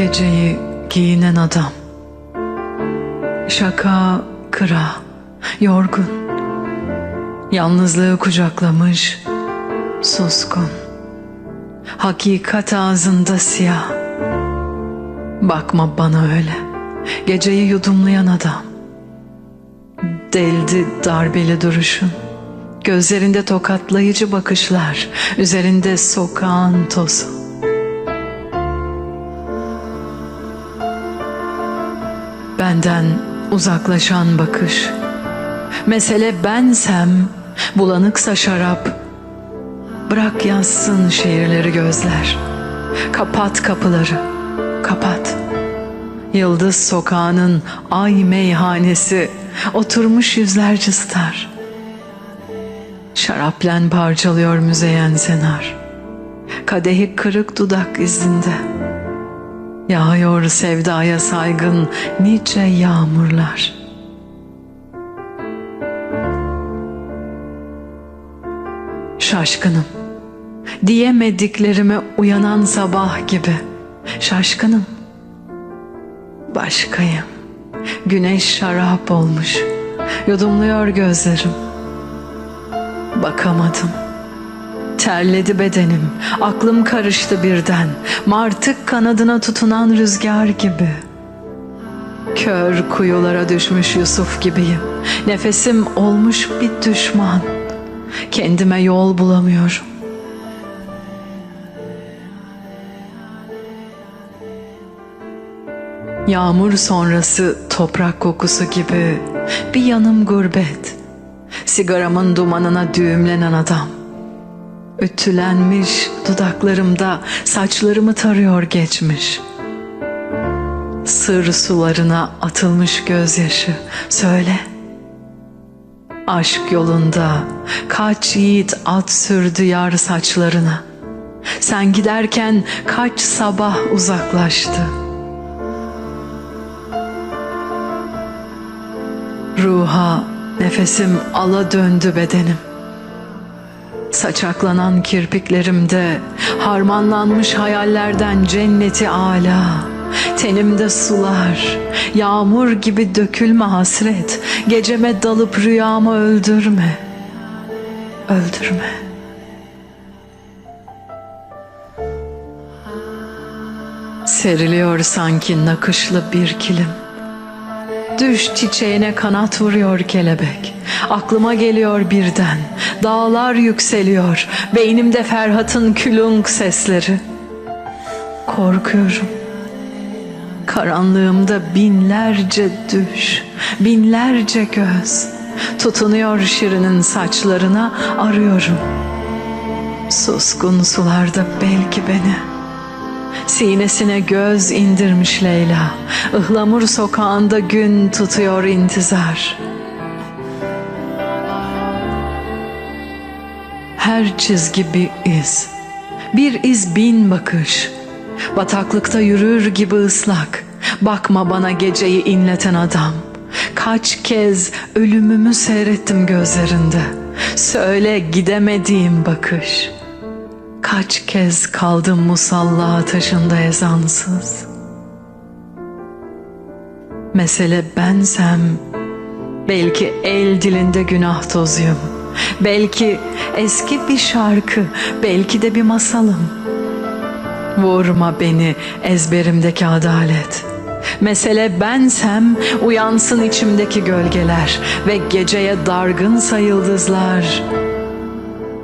Geceyi giyinen adam. Şaka kıra, yorgun. Yalnızlığı kucaklamış, suskun. Hakikat ağzında siyah. Bakma bana öyle. Geceyi yudumlayan adam. Deldi darbeli duruşun. Gözlerinde tokatlayıcı bakışlar, üzerinde sokağın tozu. Benden uzaklaşan bakış. Mesele bensem, bulanıksa şarap. Bırak yazsın şiirleri gözler. Kapat kapıları, kapat. Yıldız sokağının ay meyhanesi, oturmuş yüzlerce star. Şaraplen parçalıyor müzeyen senar. Kadehi kırık dudak izinde. Yağıyor sevdaya saygın nice yağmurlar. Şaşkınım. Diyemediklerime uyanan sabah gibi. Şaşkınım. Başkayım. Güneş şarap olmuş. Yudumluyor gözlerim. Bakamadım. Terledi bedenim, aklım karıştı birden. Martık kanadına tutunan rüzgar gibi. Kör kuyulara düşmüş Yusuf gibiyim. Nefesim olmuş bir düşman. Kendime yol bulamıyorum. Yağmur sonrası toprak kokusu gibi bir yanım gurbet. Sigaramın dumanına düğümlenen adam. Ütülenmiş dudaklarımda saçlarımı tarıyor geçmiş. Sır sularına atılmış gözyaşı. Söyle. Aşk yolunda kaç yiğit at sürdü yar saçlarına. Sen giderken kaç sabah uzaklaştı. Ruha nefesim ala döndü bedenim. Saçaklanan kirpiklerimde harmanlanmış hayallerden cenneti ala. Tenimde sular, yağmur gibi dökülme hasret. Geceme dalıp rüyamı öldürme. Öldürme. Seriliyor sanki nakışlı bir kilim. Düş çiçeğine kanat vuruyor kelebek. Aklıma geliyor birden. Dağlar yükseliyor. Beynimde Ferhat'ın külünk sesleri. Korkuyorum. Karanlığımda binlerce düş, binlerce göz. Tutunuyor Şirin'in saçlarına arıyorum. Suskun sularda belki beni. Sinesine göz indirmiş Leyla. Ihlamur sokağında gün tutuyor intizar. Her çizgi bir iz. Bir iz bin bakış. Bataklıkta yürür gibi ıslak. Bakma bana geceyi inleten adam. Kaç kez ölümümü seyrettim gözlerinde. Söyle gidemediğim bakış.'' Kaç kez kaldım musalla taşında ezansız. Mesele bensem, belki el dilinde günah tozuyum. Belki eski bir şarkı, belki de bir masalım. Vurma beni ezberimdeki adalet. Mesele bensem uyansın içimdeki gölgeler ve geceye dargınsa yıldızlar.''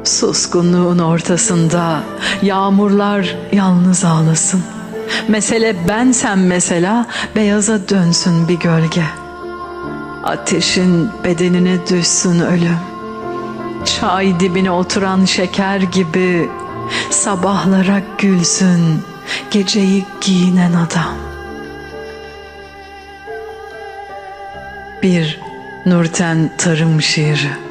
Suskunluğun ortasında yağmurlar yalnız ağlasın. Mesele bensem mesela beyaza dönsün bir gölge. Ateşin bedenine düşsün ölüm. Çay dibine oturan şeker gibi sabahlara gülsün geceyi giyinen adam. Bir Nurten tarım şiiri.